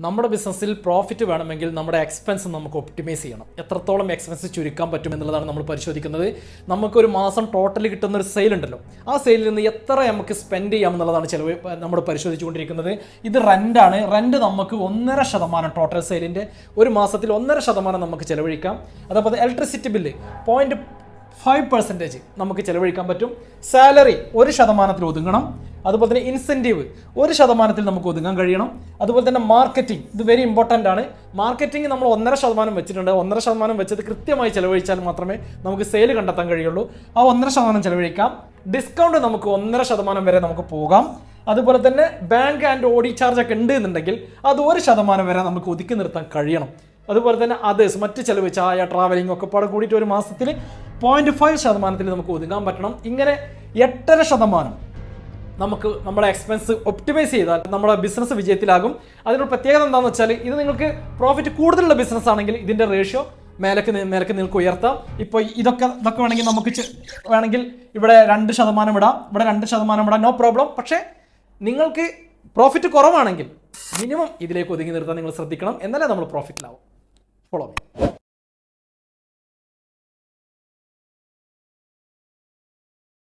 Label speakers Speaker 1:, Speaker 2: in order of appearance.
Speaker 1: നമ്മുടെ ബിസിനസ്സിൽ പ്രോഫിറ്റ് വേണമെങ്കിൽ നമ്മുടെ എക്സ്പെൻസ് നമുക്ക് ഒപ്റ്റിമൈസ് ചെയ്യണം. എത്രത്തോളം എക്സ്പെൻസ് ചുരുക്കാൻ പറ്റും എന്നുള്ളതാണ് നമ്മൾ പരിശോധിക്കുന്നത്. നമുക്കൊരു മാസം ടോട്ടൽ കിട്ടുന്ന ഒരു സെയിൽ ഉണ്ടല്ലോ. ആ സെയിലിൽ നിന്ന് എത്ര നമുക്ക് സ്പെൻഡ് ചെയ്യാം എന്നുള്ളതാണ് ചിലവ് നമ്മൾ പരിശോധിച്ചുകൊണ്ടിരിക്കുന്നത്. ഇത് റെന്റാണ് റെന്റ് നമുക്ക് ഒന്നര ശതമാനം ടോട്ടൽ സെയിലിന്റെ ഒരു മാസത്തിൽ ഒന്നര ശതമാനം നമുക്ക് ചിലവഴിക്കാം. അതേപോലെ electricity bill point five percentage നമുക്ക് ചിലവഴിക്കാൻ പറ്റും. സാലറി ഒരു ശതമാനത്തിൽ ഒതുങ്ങണം. അതുപോലെ തന്നെ ഇൻസെന്റീവ് ഒരു ശതമാനത്തിൽ നമുക്ക് ഒതുങ്ങാൻ കഴിയണം. അതുപോലെ തന്നെ മാർക്കറ്റിംഗ് ഇത് വെരി ഇമ്പോർട്ടന്റ് ആണ്. മാർക്കറ്റിംഗ് നമ്മൾ ഒന്നര ശതമാനം വെച്ചിട്ടുണ്ട്. ഒന്നര ശതമാനം വെച്ചത് കൃത്യമായി ചിലവഴിച്ചാൽ മാത്രമേ നമുക്ക് സെയിൽ കണ്ടെത്താൻ കഴിയുള്ളൂ. ആ ഒന്നര ശതമാനം ചിലവഴിക്കാം. ഡിസ്കൗണ്ട് നമുക്ക് ഒന്നര ശതമാനം വരെ നമുക്ക് പോകാം. അതുപോലെ തന്നെ ബാങ്ക് ആൻഡ് ഓഡി ചാർജ് ഒക്കെ ഉണ്ട് എന്നുണ്ടെങ്കിൽ അത് ഒരു ശതമാനം വരെ നമുക്ക് ഒതുക്കി നിർത്താൻ കഴിയണം. അതുപോലെ തന്നെ അതേഴ്സ് മറ്റ് ചിലവ് ചായ ട്രാവലിംഗ് ഒക്കെ പാടെ കൂടിയിട്ട് ഒരു മാസത്തിൽ പോയിന്റ് ഫൈവ് ശതമാനത്തിൽ നമുക്ക് ഒതുങ്ങാൻ പറ്റണം. ഇങ്ങനെ എട്ടര ശതമാനം നമുക്ക് നമ്മുടെ എക്സ്പെൻസ് ഒപ്റ്റിമൈസ് ചെയ്താൽ നമ്മുടെ ബിസിനസ് വിജയത്തിലാകും. അതിനൊരു പ്രത്യേകത എന്താണെന്ന് വെച്ചാൽ ഇത് നിങ്ങൾക്ക് പ്രോഫിറ്റ് കൂടുതലുള്ള ബിസിനസ് ആണെങ്കിൽ ഇതിന്റെ റേഷ്യോ മേലക്ക് മേലക്ക് നിങ്ങൾക്ക് ഉയർത്താം. ഇപ്പോൾ ഇതൊക്കെ ഇതൊക്കെ വേണമെങ്കിൽ നമുക്ക് വേണമെങ്കിൽ ഇവിടെ രണ്ട് ശതമാനം ഇടാം. ഇവിടെ രണ്ട് ശതമാനം ഇടാം. നോ പ്രോബ്ലം പക്ഷേ നിങ്ങൾക്ക് പ്രോഫിറ്റ് കുറവാണെങ്കിൽ മിനിമം ഇതിലേക്ക് ഒതുങ്ങി നിർത്താൻ നിങ്ങൾ ശ്രദ്ധിക്കണം. എന്നാലേ നമ്മൾ പ്രോഫിറ്റിലാവും ഫോളോ